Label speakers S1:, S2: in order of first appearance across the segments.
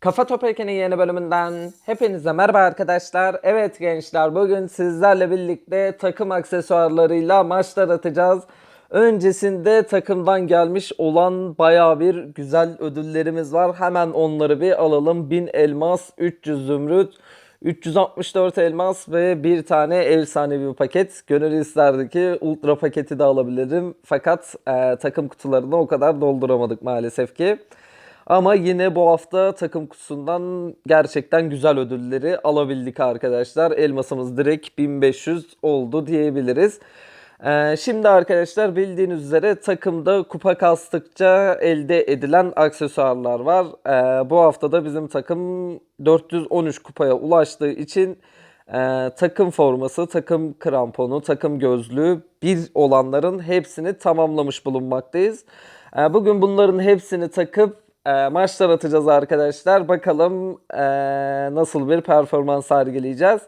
S1: Kafa Topek'in yeni bölümünden hepinize merhaba arkadaşlar. Evet gençler bugün sizlerle birlikte takım aksesuarlarıyla maçlar atacağız. Öncesinde takımdan gelmiş olan baya bir güzel ödüllerimiz var. Hemen onları bir alalım. 1000 elmas, 300 zümrüt, 364 elmas ve bir tane efsanevi bir paket. Gönül isterdi ki ultra paketi de alabilirim. Fakat e, takım kutularını o kadar dolduramadık maalesef ki. Ama yine bu hafta takım kutusundan gerçekten güzel ödülleri alabildik arkadaşlar. Elmasımız direkt 1500 oldu diyebiliriz. Ee, şimdi arkadaşlar bildiğiniz üzere takımda kupa kastıkça elde edilen aksesuarlar var. Ee, bu hafta da bizim takım 413 kupaya ulaştığı için e, takım forması, takım kramponu, takım gözlüğü bir olanların hepsini tamamlamış bulunmaktayız. Ee, bugün bunların hepsini takıp e, maçlar atacağız arkadaşlar. Bakalım e, nasıl bir performans sergileyeceğiz.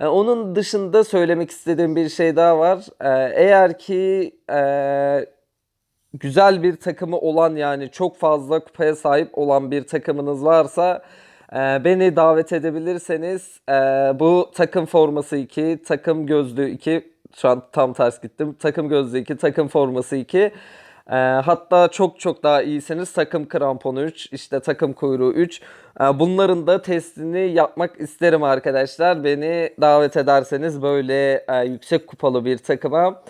S1: E, onun dışında söylemek istediğim bir şey daha var. E, eğer ki e, güzel bir takımı olan yani çok fazla kupaya sahip olan bir takımınız varsa beni davet edebilirseniz bu takım forması 2, takım gözlüğü 2 şu an tam ters gittim. Takım gözlüğü 2, takım forması 2. E, hatta çok çok daha iyisiniz takım kramponu 3, işte takım kuyruğu 3. E, bunların da testini yapmak isterim arkadaşlar. Beni davet ederseniz böyle e, yüksek kupalı bir takıma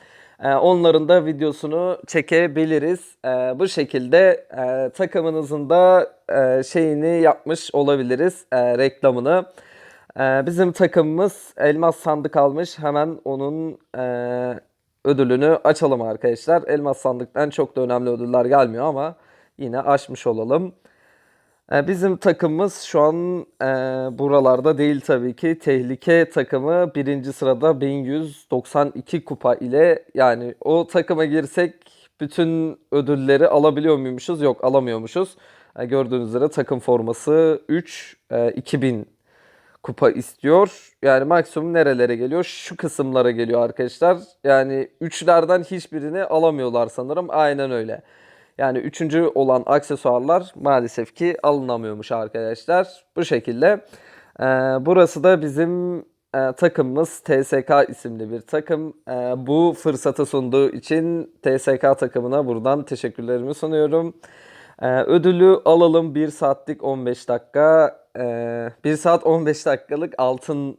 S1: ee, Onların da videosunu çekebiliriz. Ee, Bu şekilde e, takımınızın da e, şeyini yapmış olabiliriz, e, reklamını. Ee, Bizim takımımız elmas sandık almış. Hemen onun e, ödülünü açalım arkadaşlar. Elmas sandıktan çok da önemli ödüller gelmiyor ama yine açmış olalım. E, Bizim takımımız şu an e, buralarda değil tabii ki. Tehlike takımı birinci sırada 1192 kupa ile yani o takıma girsek bütün ödülleri alabiliyor muymuşuz? Yok alamıyormuşuz. E, gördüğünüz üzere takım forması 3 e, 2000 kupa istiyor. Yani maksimum nerelere geliyor? Şu kısımlara geliyor arkadaşlar. Yani üçlerden hiçbirini alamıyorlar sanırım. Aynen öyle. Yani üçüncü olan aksesuarlar maalesef ki alınamıyormuş arkadaşlar. Bu şekilde. Ee, burası da bizim e, takımımız TSK isimli bir takım. Ee, bu fırsatı sunduğu için TSK takımına buradan teşekkürlerimi sunuyorum. Ee, ödülü alalım 1 saatlik 15 dakika. Ee, 1 saat 15 dakikalık altın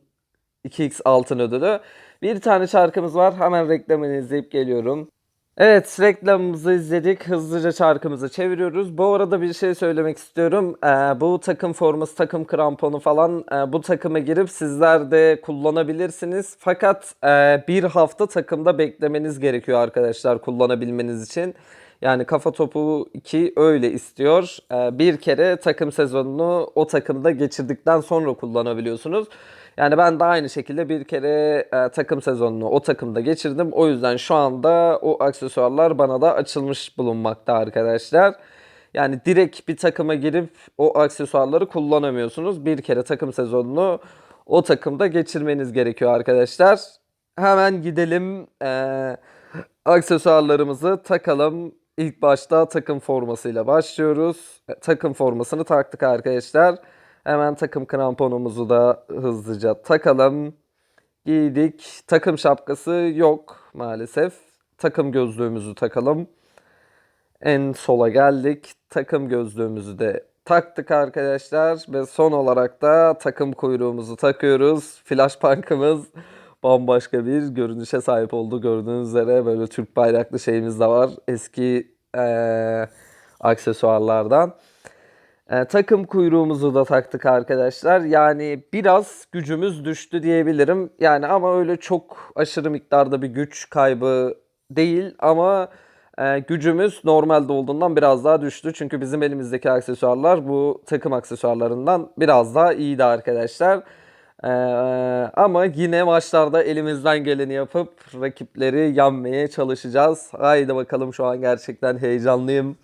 S1: 2x altın ödülü. Bir tane şarkımız var. Hemen reklamını izleyip geliyorum. Evet reklamımızı izledik. Hızlıca çarkımızı çeviriyoruz. Bu arada bir şey söylemek istiyorum. Ee, bu takım forması, takım kramponu falan e, bu takıma girip sizler de kullanabilirsiniz. Fakat e, bir hafta takımda beklemeniz gerekiyor arkadaşlar kullanabilmeniz için. Yani kafa topu 2 öyle istiyor. Ee, bir kere takım sezonunu o takımda geçirdikten sonra kullanabiliyorsunuz. Yani ben de aynı şekilde bir kere e, takım sezonunu o takımda geçirdim. O yüzden şu anda o aksesuarlar bana da açılmış bulunmakta arkadaşlar. Yani direkt bir takıma girip o aksesuarları kullanamıyorsunuz. Bir kere takım sezonunu o takımda geçirmeniz gerekiyor arkadaşlar. Hemen gidelim e, aksesuarlarımızı takalım. İlk başta takım formasıyla başlıyoruz. E, Takım formasını taktık arkadaşlar. Hemen takım kramponumuzu da hızlıca takalım. Giydik. Takım şapkası yok maalesef. Takım gözlüğümüzü takalım. En sola geldik. Takım gözlüğümüzü de taktık arkadaşlar. Ve son olarak da takım kuyruğumuzu takıyoruz. Flash punk'ımız bambaşka bir görünüşe sahip oldu. Gördüğünüz üzere böyle Türk bayraklı şeyimiz de var. Eski eee, aksesuarlardan. E, takım kuyruğumuzu da taktık arkadaşlar. Yani biraz gücümüz düştü diyebilirim. Yani ama öyle çok aşırı miktarda bir güç kaybı değil ama e, gücümüz normalde olduğundan biraz daha düştü. Çünkü bizim elimizdeki aksesuarlar bu takım aksesuarlarından biraz daha iyiydi arkadaşlar. E, ama yine maçlarda elimizden geleni yapıp rakipleri yenmeye çalışacağız. Haydi bakalım şu an gerçekten heyecanlıyım.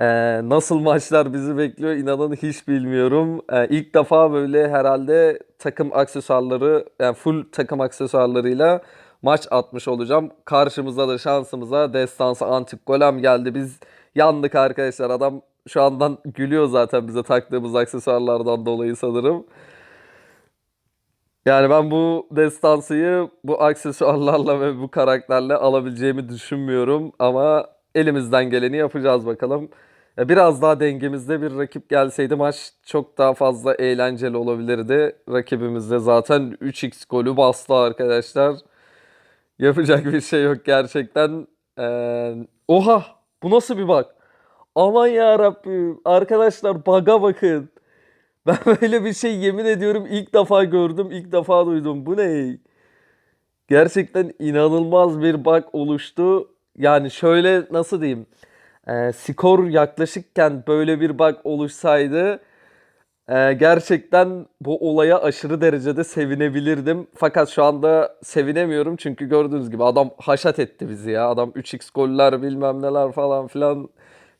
S1: Ee, nasıl maçlar bizi bekliyor inanın hiç bilmiyorum. Ee, ilk defa böyle herhalde takım aksesuarları yani full takım aksesuarlarıyla maç atmış olacağım. Karşımıza da şansımıza destansı antik golem geldi. Biz yandık arkadaşlar. Adam şu andan gülüyor zaten bize taktığımız aksesuarlardan dolayı sanırım. Yani ben bu destansıyı bu aksesuarlarla ve bu karakterle alabileceğimi düşünmüyorum ama elimizden geleni yapacağız bakalım. Biraz daha dengemizde bir rakip gelseydi maç çok daha fazla eğlenceli olabilirdi. Rakibimiz de zaten 3x golü bastı arkadaşlar. Yapacak bir şey yok gerçekten. Ee, oha bu nasıl bir bug? Aman ya Rabbim. Arkadaşlar bug'a bakın. Ben böyle bir şey yemin ediyorum ilk defa gördüm, ilk defa duydum. Bu ne? Gerçekten inanılmaz bir bug oluştu. Yani şöyle nasıl diyeyim? Ee, skor yaklaşıkken böyle bir bug oluşsaydı ee, gerçekten bu olaya aşırı derecede sevinebilirdim. Fakat şu anda sevinemiyorum çünkü gördüğünüz gibi adam haşat etti bizi ya. Adam 3x goller bilmem neler falan filan.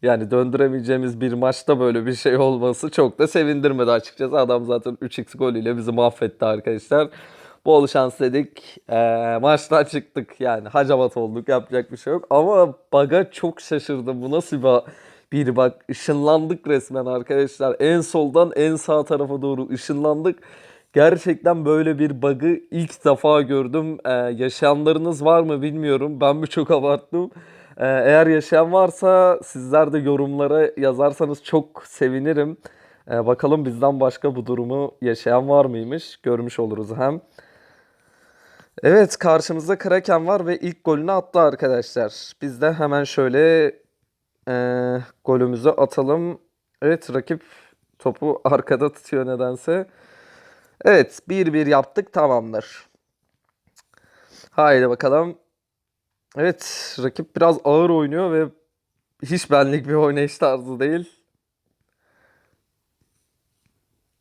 S1: Yani döndüremeyeceğimiz bir maçta böyle bir şey olması çok da sevindirmedi açıkçası. Adam zaten 3x golüyle bizi mahvetti arkadaşlar. Bol şans dedik. Ee, maçtan çıktık yani hacamat olduk yapacak bir şey yok. Ama baga çok şaşırdım. Bu nasıl bir bir bak ışınlandık resmen arkadaşlar. En soldan en sağ tarafa doğru ışınlandık. Gerçekten böyle bir bug'ı ilk defa gördüm. Ee, yaşayanlarınız var mı bilmiyorum. Ben mi çok abarttım? Ee, eğer yaşayan varsa sizler de yorumlara yazarsanız çok sevinirim. Ee, bakalım bizden başka bu durumu yaşayan var mıymış? Görmüş oluruz hem. Evet karşımızda Kraken var ve ilk golünü attı arkadaşlar. Biz de hemen şöyle ee, golümüzü atalım. Evet rakip topu arkada tutuyor nedense. Evet 1-1 yaptık tamamdır. Haydi bakalım. Evet rakip biraz ağır oynuyor ve hiç benlik bir oynayış tarzı değil.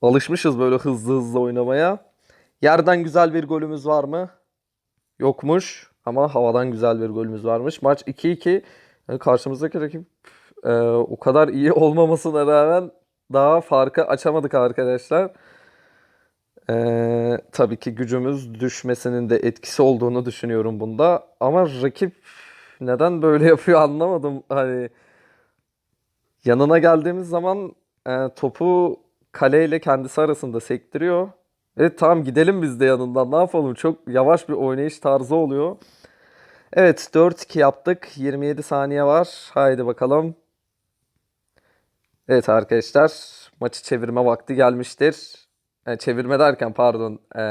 S1: Alışmışız böyle hızlı hızlı oynamaya. Yerden güzel bir golümüz var mı? Yokmuş. Ama havadan güzel bir golümüz varmış. Maç 2-2. Yani karşımızdaki rakip e, o kadar iyi olmamasına rağmen daha farkı açamadık arkadaşlar. E, tabii ki gücümüz düşmesinin de etkisi olduğunu düşünüyorum bunda. Ama rakip neden böyle yapıyor anlamadım. Hani yanına geldiğimiz zaman e, topu kaleyle kendisi arasında sektiriyor. Evet tamam gidelim biz de yanından ne yapalım çok yavaş bir oynayış tarzı oluyor. Evet 4-2 yaptık 27 saniye var haydi bakalım. Evet arkadaşlar maçı çevirme vakti gelmiştir. E, çevirme derken pardon e,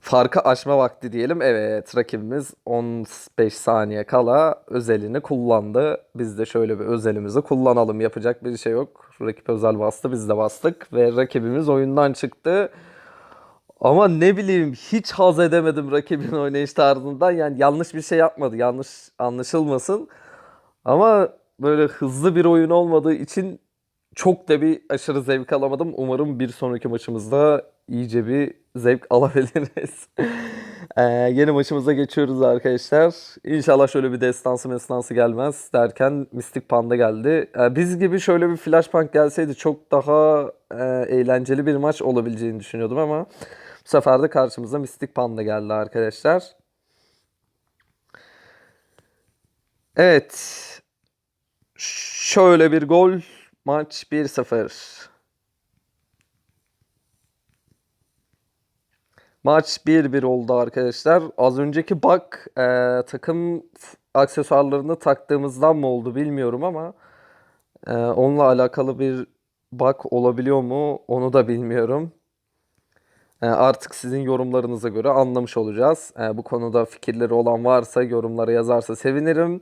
S1: farkı aşma vakti diyelim. Evet rakibimiz 15 saniye kala özelini kullandı. Biz de şöyle bir özelimizi kullanalım. Yapacak bir şey yok. Rakip özel bastı biz de bastık ve rakibimiz oyundan çıktı. Ama ne bileyim hiç haz edemedim rakibin oynayış tarzından. Yani yanlış bir şey yapmadı. Yanlış anlaşılmasın. Ama böyle hızlı bir oyun olmadığı için çok da bir aşırı zevk alamadım. Umarım bir sonraki maçımızda iyice bir zevk alabiliriz. Ee, yeni maçımıza geçiyoruz arkadaşlar. İnşallah şöyle bir destansı mestansı gelmez derken Mystic Panda geldi. Ee, biz gibi şöyle bir Flashpunk gelseydi çok daha e, eğlenceli bir maç olabileceğini düşünüyordum ama bu sefer de karşımıza Mystic Panda geldi arkadaşlar. Evet. Şöyle bir gol. Maç 1-0. Maç 1-1 oldu arkadaşlar. Az önceki bak e, takım aksesuarlarını taktığımızdan mı oldu bilmiyorum ama e, onunla alakalı bir bak olabiliyor mu onu da bilmiyorum. E, artık sizin yorumlarınıza göre anlamış olacağız. E, bu konuda fikirleri olan varsa yorumlara yazarsa sevinirim.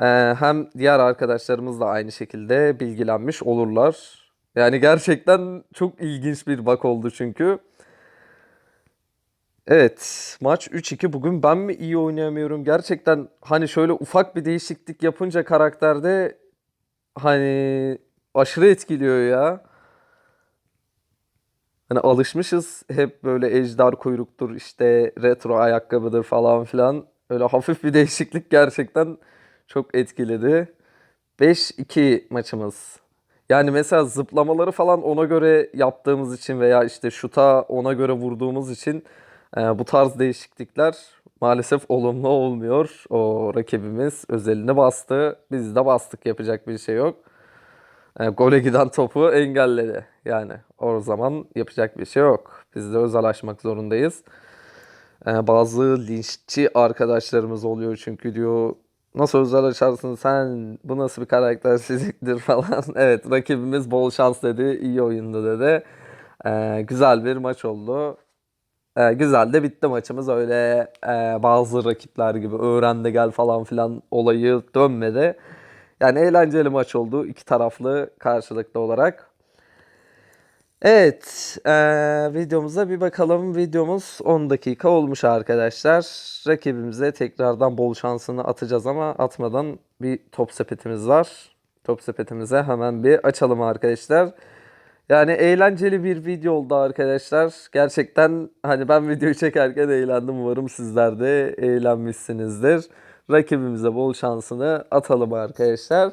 S1: E, hem diğer arkadaşlarımız da aynı şekilde bilgilenmiş olurlar. Yani gerçekten çok ilginç bir bak oldu çünkü. Evet, maç 3-2. Bugün ben mi iyi oynayamıyorum? Gerçekten hani şöyle ufak bir değişiklik yapınca karakterde hani aşırı etkiliyor ya. Hani alışmışız hep böyle ejder kuyruktur işte retro ayakkabıdır falan filan. Öyle hafif bir değişiklik gerçekten çok etkiledi. 5-2 maçımız. Yani mesela zıplamaları falan ona göre yaptığımız için veya işte şuta ona göre vurduğumuz için e, bu tarz değişiklikler maalesef olumlu olmuyor. O rakibimiz özelini bastı. Biz de bastık yapacak bir şey yok. e, gole giden topu engelledi. Yani o zaman yapacak bir şey yok. Biz de özel açmak zorundayız. E, bazı linççi arkadaşlarımız oluyor çünkü diyor nasıl özel açarsın sen bu nasıl bir karaktersizliktir falan. Evet rakibimiz bol şans dedi iyi oyundu dedi. E, güzel bir maç oldu. E, güzel de bitti maçımız öyle e, bazı rakipler gibi öğren de gel falan filan olayı dönmedi. Yani eğlenceli maç oldu iki taraflı karşılıklı olarak. Evet, eee, videomuza bir bakalım. Videomuz 10 dakika olmuş arkadaşlar. Rakibimize tekrardan bol şansını atacağız ama atmadan bir top sepetimiz var. Top sepetimize hemen bir açalım arkadaşlar. Yani eğlenceli bir video oldu arkadaşlar. Gerçekten hani ben videoyu çekerken eğlendim. Umarım sizler de eğlenmişsinizdir. Rakibimize bol şansını atalım arkadaşlar.